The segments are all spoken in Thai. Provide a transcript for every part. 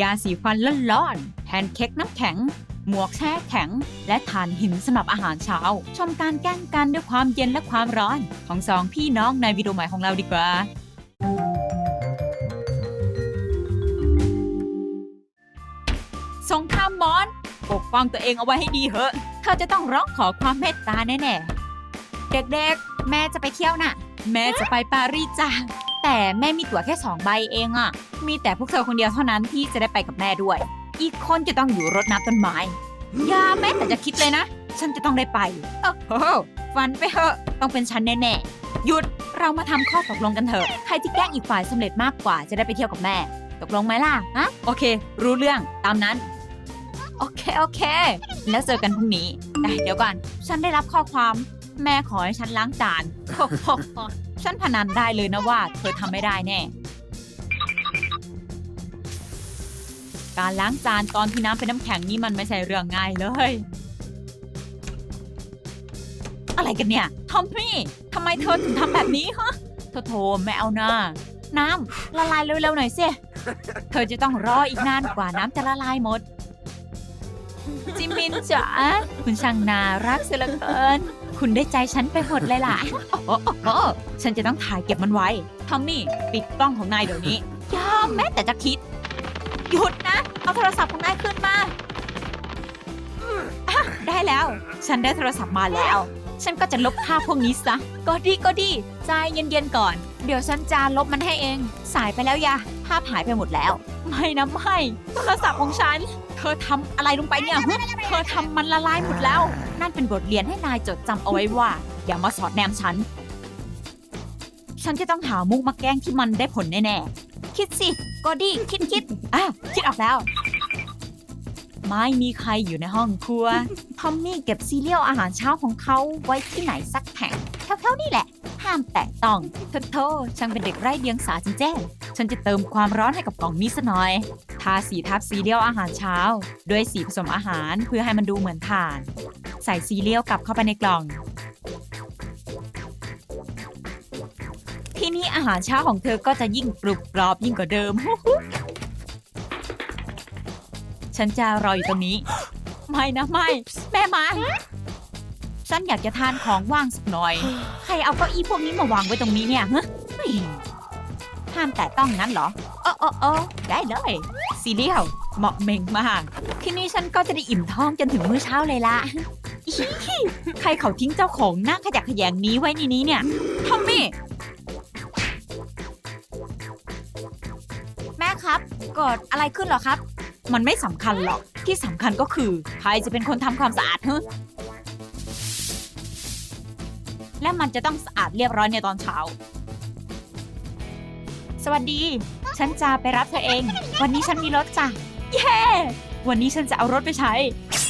ยาสีฟันร้อนๆแพนเค้กน้ำแข็ง หมวกแช่แข็ง และถ่านหินสำหรับอาหารเช้า ชมการแกล้งกันด้วยความเย็นและความร้อนของสองพี่น้องในวิดีโอใหม่ของเราดีกว่าสงครามมอน ปกป้องตัวเองเอาไว้ให้ดีเหอะ เธอจะต้องร้องขอความเมตตาแน่ๆ เด็กๆ แม่จะไปเที่ยวน่ะ แม่จะไปปารีสจ้า แต่แม่มีตั๋วแค่สองใบเองอะมีแต่พวกเธอคนเดียวเท่านั้นที่จะได้ไปกับแม่ด้วย อีกคนจะต้องอยู่รดน้ำต้นไม้อย่าแม้แต่จะคิดเลยนะ ฉันจะต้องได้ไปโอ้โหฝันไปเถอะต้องเป็นฉันแน่ๆหยุดเรามาทำข้อตกลงกันเถอะใครที่แกล้งอีกฝ่ายสำเร็จมากกว่าจะได้ไปเที่ยวกับแม่ ตกลงไหมล่ะฮะโอเค รู้เรื่องตามนั้นโอเคโอเค แล้วเจอกันพรุ่งนี้แต่เดี๋ยวก่อน ฉันได้รับข้อความ แม่ขอให้ฉันล้างจาน ฉันพนันได้เลยนะว่าเธอทำไม่ได้แน่ การล้างจานตอนที่น้ำเป็นน้ำแข็งนี่มันไม่ใช่เรื่องง่ายเลย อะไรกันเนี่ย ทอมมี่ทำไมเธอถึงทำแบบนี้ฮะโถโถไม่เอานะน้ำละลายเร็วๆหน่อยสิเธอจะต้องรออีกนานกว่าน้ำจะละลายหมดจิมมินจ๋าคุณช่างน่ารักเสียเหลือเกิน คุณได้ใจฉันไปหมดเลยล่ะ โอ้โอ้โอ้ฉันจะต้องถ่ายเก็บมันไว้ ทอมมี่ ปิดกล้องของนายเดี๋ยวนี้ย่าแม้แต่จะคิด หยุดนะ เอาโทรศัพท์ของนายขึ้นมาอะได้แล้ว ฉันได้โทรศัพท์มาแล้ว ฉันก็จะลบภาพพวกนี้ซะ ก็ดีก็ดี ใจเย็นๆก่อน เดี๋ยวฉันจะลบมันให้เอง สายไปแล้วยะภาพหายไปหมดแล้ว ไม่นะไม่ โทรศัพท์ของฉัน ธอทำอะไรลงไปเนี่ยฮะเธอทำมันละลายหมดแล้ว นั่นเป็นบทเรียนให้นายจดจำเอาไว้ว่า อย่ามาสอดแนมฉัน ฉันจะต้องหามุกมาแกล้งที่มันได้ผลแน่ๆ คิดสิก็ดีคิดคิดอะคิดออกแล้ว ไม่มีใครอยู่ในห้องครัว ทอมมี่เก็บซีเรียลอาหารเช้าของเขาไว้ที่ไหนสักแห่งแถวๆนี่แหละ ห้ามแตะต้องโทโทช่างเป็นเด็กไร้เดียงสาจริงแจ้ง ฉันจะเติมความร้อนให้กับกล่องนี้ซะหน่อย ทาสีทับซีเรียลอาหารเช้า ด้วยสีผสมอาหารเพื่อให้มันดูเหมือนถ่าน ใส่ซีเรียลกลับเข้าไปในกล่อง ที่นี่อาหารเช้าของเธอก็จะยิ่งกรุบกรอบยิ่งกว่าเดิม ฉันจะรออยู่ตรงนี้ ไม่นะไม่ แม่มาฉันอยากจะทานของว่างสักหน่อย ใครเอาเก้าอี้พวกนี้มาวางไว้ตรงนี้เนี่ยฮะ ห้ามแต่ต้องงั้นเหรอ โอ้โอ้โอ้ได้เลย ซีเรียลเหมาะเมงมาก ที่นี่ฉันก็จะได้อิ่มท้องจนถึงมื้อเช้าเลยละอีหิใครเขาทิ้งเจ้าของหน้าขยะแขยงนี้ไว้ในนี้เนี่ย ทอมมี่ แม่ครับเกิดอะไรขึ้นเหรอครับ มันไม่สำคัญหรอก ที่สำคัญก็คือ ใครจะเป็นคนทำความสะอาดเฮ้และมันจะต้องสะอาดเรียบร้อยในตอนเช้า สวัสดี ฉันจะไปรับเธอเอง วันนี้ฉันมีรถจ้ะ เย้ วันนี้ฉันจะเอารถไปใช้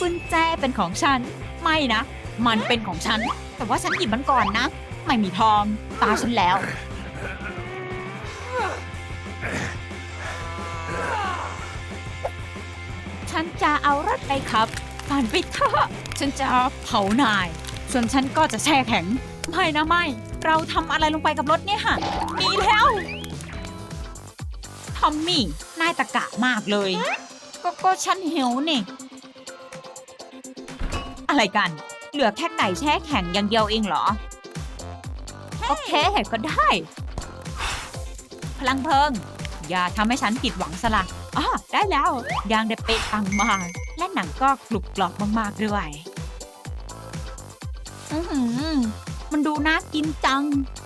กุญแจเป็นของฉัน ไม่นะ มันเป็นของฉัน แต่ว่าฉันหยิบมันก่อนนะ ไม่มีทอง ตาฉันแล้ว ฉันจะเอารถไปขับฝันไปเถอะฉันจะเผานาย ส่วนฉันก็จะแช่แข็ง ไม่นะไม่ เราทำอะไรลงไปกับรถเนี่ยฮะหนีแล้วท อมมี่นายตะกะมากเลย ก็ก็ฉันหิวนี่ อะไรกัน เหลือแค่ไก่แช่แข็งอย่างเดียวเองเหรอ โอเคก็ได้ พลังเพลิง อย่าทำให้ฉันผิดหวังสละอ๋อได้แล้วยางได้เป๊ะปังมาก และหนังก็กรุบกรอบมากๆด้วยอือหือมันดูน่ากินจัง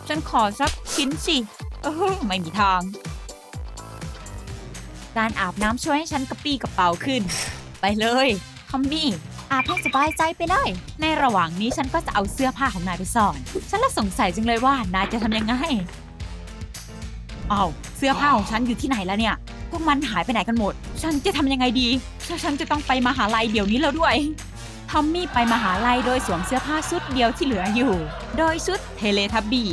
ฉันขอสักชิ้นสิเออไม่มีทาง การอาบน้ำช่วยให้ฉันกระปี้กระเป๋าขึ้น ไปเลยทอมมี่อาบให้สบายใจไปเลย ในระหว่างนี้ฉันก็จะเอาเสื้อผ้าของนายไปซ่อน ฉันละสงสัยจังเลยว่านายจะทำยังไงเอาเสื้อผ้าของฉันอยู่ที่ไหนแล้วเนี่ย พวกมันหายไปไหนกันหมด ฉันจะทำยังไงดีถ้าฉันจะต้องไปมหาลัยเดี๋ยวนี้แล้วด้วยทอมมี่ไปมหาลัยโดยสวมเสื้อผ้าชุดเดียวที่เหลืออยู่ โดยชุดเทเลทับบี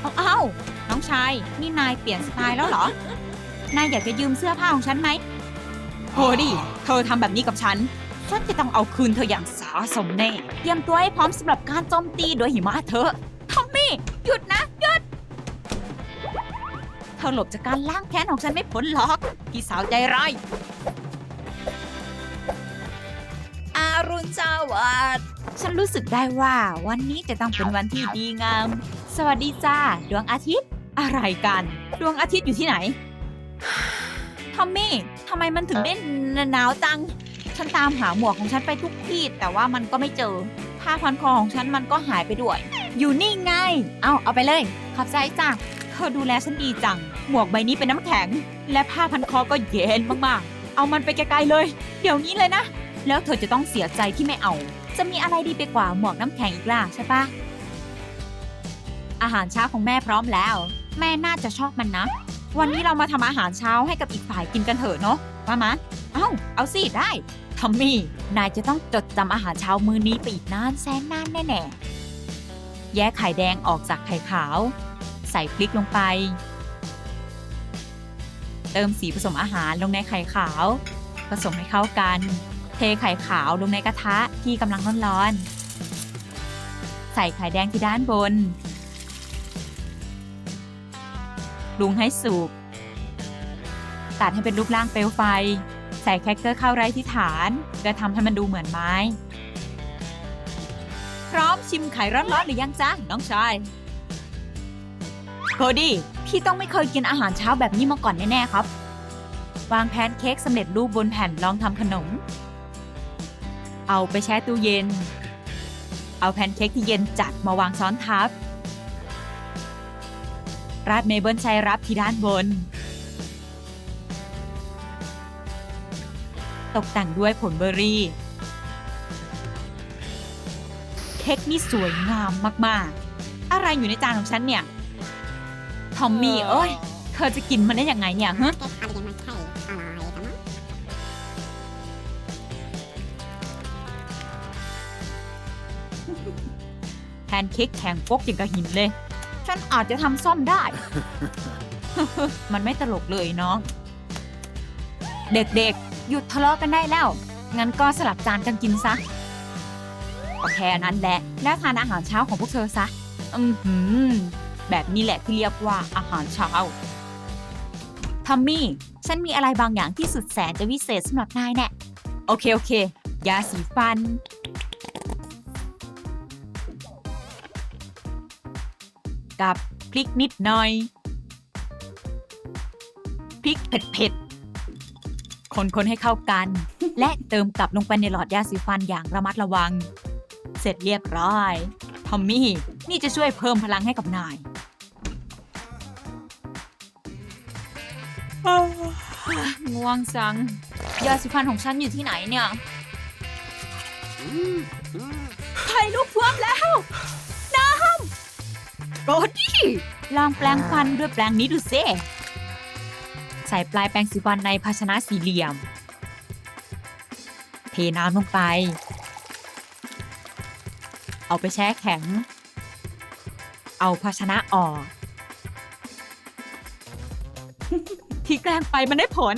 เอาเอ้าน้องชาย นี่นายเปลี่ยนสไตล์แล้วเหรอ นายอยากจะยืมเสื้อผ้าของฉันไหมโฮดิเธอทำแบบนี้กับฉัน ฉันจะต้องเอาคืนเธออย่างสาสมแน่ เตรียมตัวให้พร้อมสำหรับการโจมตีโดยหิมะเธอทอมมี่ หยุดนะหยุด เธอหลบจากการล้างแค้นของฉันไม่พ้นหรอก พี่สาวใจร้ายอารุณสวัสดิ์ฉันรู้สึกได้ว่าวันนี้จะต้องเป็นวันที่ดีงาม สวัสดีจ้า ดวงอาทิตย์ อะไรกัน ดวงอาทิตย์อยู่ที่ไหน ทอมมี่ทำไมมันถึงได้หนาวจัง ฉันตามหาหมวกของฉันไปทุกที่ แต่ว่ามันก็ไม่เจอ ผ้าพันคอของฉันมันก็หายไปด้วย อยู่นี่ไง เอาเอาไปเลย ขอบใจจ้ะเธอดูแลฉันดีจัง หมวกใบนี้เป็นน้ำแข็ง และผ้าพันคอก็เย็นมากๆ เอามันไปไกลๆเลย เดี๋ยวนี้เลยนะ แล้วเธอจะต้องเสียใจที่ไม่เอา จะมีอะไรดีไปกว่าหมวกน้ำแข็งอีกล่ะใช่ปะอาหารเช้าของแม่พร้อมแล้ว แม่น่าจะชอบมันนะ วันนี้เรามาทำอาหารเช้าให้กับอีกฝ่ายกินกันเถอะเนาะมามะเอ้า เอาสิได้ทอมมี่ นายจะต้องจดจำอาหารเช้ามื้อนี้ไปอีกนานแสนนานแน่ๆ แยกไข่แดงออกจากไข่ขาว ใส่พริกลงไป เติมสีผสมอาหารลงในไข่ขาว ผสมให้เข้ากัน เทไข่ขาวลงในกระทะที่กำลังร้อนๆ ใส่ไข่แดงที่ด้านบน ปรุงให้สุกตัดให้เป็นรูปร่างเปลวไฟ ใส่แครกเกอร์เข้าไร้ที่ฐานเพื่อทำให้มันดูเหมือนไม้ พร้อมชิมไข่ร้อนๆหรือยังจ๊ะน้องชายโคดี้พี่ต้องไม่เคยกินอาหารเช้าแบบนี้มาก่อนแน่ๆครับ วางแพนเค้กสำเร็จรูปบนแผ่นลองทำขนม เอาไปแช่ตู้เย็น เอาแพนเค้กที่เย็นจัดมาวางซ้อนทับ ราดเมเบิลชัยรับที่ด้านบน ตกแต่งด้วยผลเบอร์รี่ เค้กนี่สวยงามมากๆ อะไรอยู่ในจานของฉันเนี่ย ทอมมี่เอ้ย เธอจะกินมันได้ยังไงเนี่ยฮะเค้กอะไรมันใช่อะไรกันนะแพนเค้กแข็งปกอย่างกับหินเลย ฉันอาจจะทำซ่อมได้ มันไม่ตลกเลยน้อง เด็กๆ หยุดทะเลาะกันได้แล้ว งั้นก็สลับจานกันกินซะก็แค่นั้นแหละ แล้วทานอาหารเช้าของพวกเธอซะ อือหือแบบนี้แหละที่เรียกว่าอาหารเช้า ทอมมี่ ฉันมีอะไรบางอย่างที่สุดแสนจะวิเศษสำหรับนายแน่ โอเค โอเค ยาสีฟัน กับพริกนิดหน่อย พริกเผ็ดๆ คนๆ ให้เข้ากัน และเติมกลับลงไปในหลอดยาสีฟันอย่างระมัดระวัง เสร็จเรียบร้อย ทอมมี่ นี่จะช่วยเพิ่มพลังให้กับนาย ง่วงจัง ยาสีฟันของฉันอยู่ที่ไหนเนี่ยไข่ลูกท่วมแล้วน้ำโกดี้ลองแปลงฟันด้วยแปลงนี้ดูซิใส่ปลายแปรงสีฟันในภาชนะสี่เหลี่ยม เทน้ำลงไป เอาไปแช่แข็ง เอาภาชนะออก ที่แกล้งไปมันได้ผล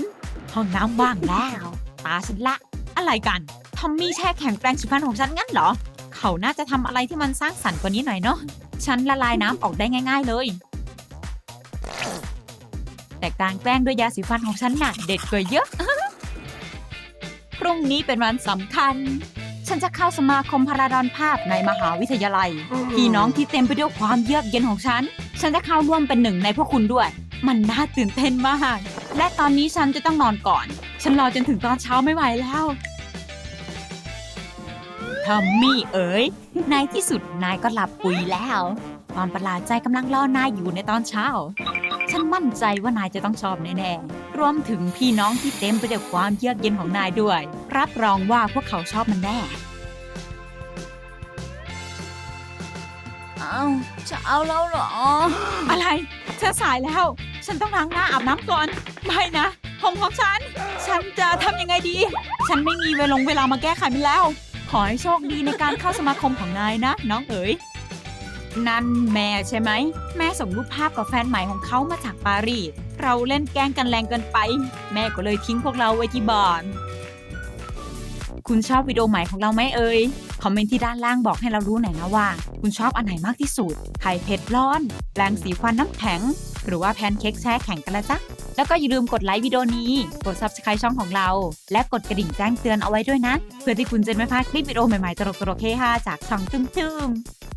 ห้องน้ำว่างแล้ว ตาฉันละ อะไรกัน ทอมมี่แช่แข็งแปรงสีฟันของฉันงั้นเหรอ เขาน่าจะทำอะไรที่มันสร้างสรรค์กว่านี้หน่อยเนาะ ฉันละลายน้ำออกได้ง่ายๆเลย แต่การแกล้งด้วยยาสีฟันของฉันน่ะเด็ดกว่าเยอะ พรุ่งนี้เป็นวันสำคัญ ฉันจะเข้าสมาคมพาราดอนภาพในมหาวิทยาลัย พี่น้องที่เต็มไปด้วยความเยือกเย็นของฉัน ฉันจะเข้าร่วมเป็นหนึ่งในพวกคุณด้วย มันน่าตื่นเต้นมาก และตอนนี้ฉันจะต้องนอนก่อน ฉันรอจนถึงตอนเช้าไม่ไหวแล้ว ทอมมี่เอ๋ยในที่สุดนายก็หลับปุ๋ยแล้ว ความประหลาดใจกำลังรอนายอยู่ในตอนเช้า ฉันมั่นใจว่านายจะต้องชอบแน่ๆ รวมถึงพี่น้องที่เต็มไปด้วยความเยือกเย็นของนายด้วย รับรองว่าพวกเขาชอบมันแน่เอาจะเอาแล้วเหรอ อะไร เธอสายแล้ว ฉันต้องล้างหน้าอาบน้ำก่อน ไม่นะผมของฉัน ฉันจะทำยังไงดี ฉันไม่มีเวลงเวลามาแก้ไขมันแล้ว ขอให้โชคดีในการเข้าสมาคมของนายนะ น้องเอ๋ย นั่นแม่ใช่ไหม แม่ส่งรูปภาพกับแฟนใหม่ของเขามาจากปารีส เราเล่นแกล้งกันแรงเกินไป แม่ก็เลยทิ้งพวกเราไว้ที่บ้าน คุณชอบวิดีโอใหม่ของเราไหมเอ่ย คอมเมนต์ที่ด้านล่างบอกให้เรารู้หน่อยนะว่า คุณชอบอันไหนมากที่สุด ไข่เผ็ดร้อน แปรงสีฟันน้ำแข็ง หรือว่าแพนเค้กแช่แข็งกันละจ้ะ แล้วก็อย่าลืมกดไลค์วิดีโอนี้ กด subscribe ช่องของเรา และกดกระดิ่งแจ้งเตือนเอาไว้ด้วยนะ เพื่อที่คุณจะไม่พลาดคลิปวิดีโอใหม่ๆตลกๆเฮฮาจากช่องตึ้มๆ